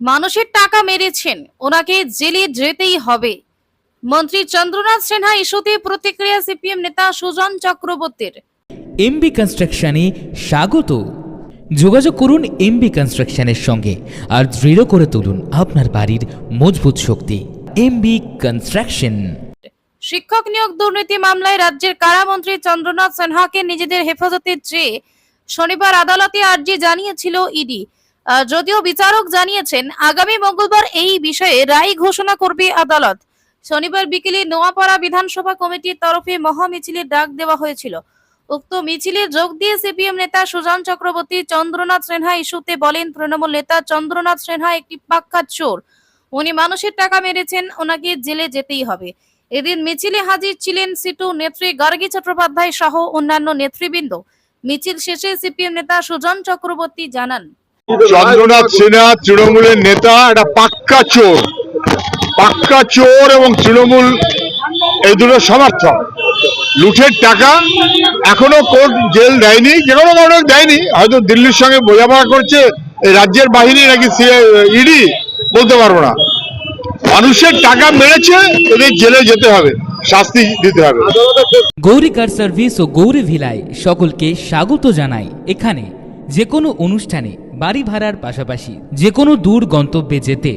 মানুষের টাকা মেরেছেন ওনাকে জেলে যেতেই হবে। মন্ত্রী চন্দ্রনাথ সিনহা ইস্যুতে প্রতিক্রিয়া সিপিএম নেতা সুজন চক্রবর্তীর। এমবি কনস্ট্রাকশনে স্বাগত। যোগাযোগ করুন এমবি কনস্ট্রাকশনের সঙ্গে আর দৃঢ় করে তুলুন আপনার বাড়ির মজবুত শক্তি। এমবি কনস্ট্রাকশন শিক্ষক নিয়োগ দুর্নীতি মামলায় রাজ্যের কারামন্ত্রী চন্দ্রনাথ সিনহাকে নিজেদের হেফাজতে চেয়ে শনিবার আদালতে আর্জি জানিয়েছিল ইডি। যদিও বিচারক জানিয়েছেন, আগামী মঙ্গলবার এই বিষয়ে রায় ঘোষণা করবে আদালত। শনিবার বিকেলে নোয়াপাড়া বিধানসভা কমিটির তরফে মহামিছিলের ডাক দেওয়া হয়েছিল। উক্ত মিছিলে যোগ দিয়ে সিপিএম নেতা সুজন চক্রবর্তী, চন্দ্রনাথ সিনহা ইস্যুতে বলেন, তৃণমূল নেতা চন্দ্রনাথ সিনহা একটি পাক্কা চোর। উনি মানুষের টাকা মেরেছেন, ওনাকে জেলে যেতেই হবে। এদিন মিছিলে হাজির ছিলেন সিটু নেত্রী গার্গী চট্টোপাধ্যায় সহ অন্যান্য নেতৃবৃন্দ। মিছিল শেষে সিপিএম নেতা সুজন চক্রবর্তী জানান চন্দ্রনাথ সিনহা তৃণমূলের নেতা, একটা পাক্কা চোর। পাক্কা চোর এবং তৃণমূল এই দুটো সমর্থক। লুঠের টাকা এখনও কোর্ট জেল দেয়নি, যে কোনো কারণে দেয়নি। হয়তো দিল্লির সঙ্গে বোঝাপড়া করছে, এই রাজ্যের বাহিনী নাকি ইডি, বলতে পারব না। মানুষের টাকা মেরেছে, এদের জেলে যেতে হবে, শাস্তি দিতে হবে। গৌরী কার সার্ভিস ও গৌরী ভিলায় সকলকে স্বাগত জানাই। এখানে যে কোনো অনুষ্ঠানে বাড়ি ভাড়ার পাশাপাশি যে কোনো দূর গন্তব্যে যেতে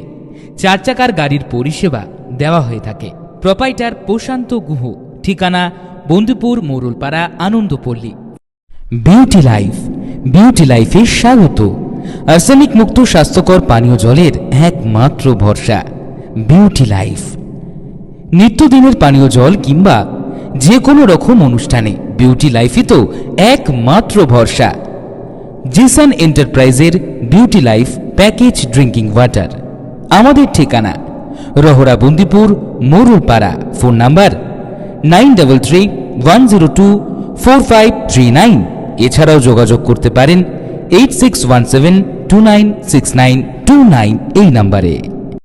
চার চাকার গাড়ির পরিষেবা দেওয়া হয়ে থাকে। প্রপাইটার প্রশান্ত গুহ, ঠিকানা Bandhupur Morulpara Anandapalli. Beauty life, beauty লাইফে স্বাগত। আর্সেনিক মুক্ত স্বাস্থ্যকর পানীয় জলের একমাত্র ভরসা, বিউটি লাইফ। নিত্যদিনের পানীয় জল কিংবা যে কোনো রকম অনুষ্ঠানে বিউটি লাইফই তো একমাত্র ভরসা। জিসান এন্টারপ্রাইজের beauty life package drinking water আমাদের ঠিকানা Rahara Bandipur, Morulpara. Phone number nine double three one zero two four five three nine. এছাড়াও যোগাযোগ করতে পারেন eight six one seven two nine six nine two nine এই নাম্বারে।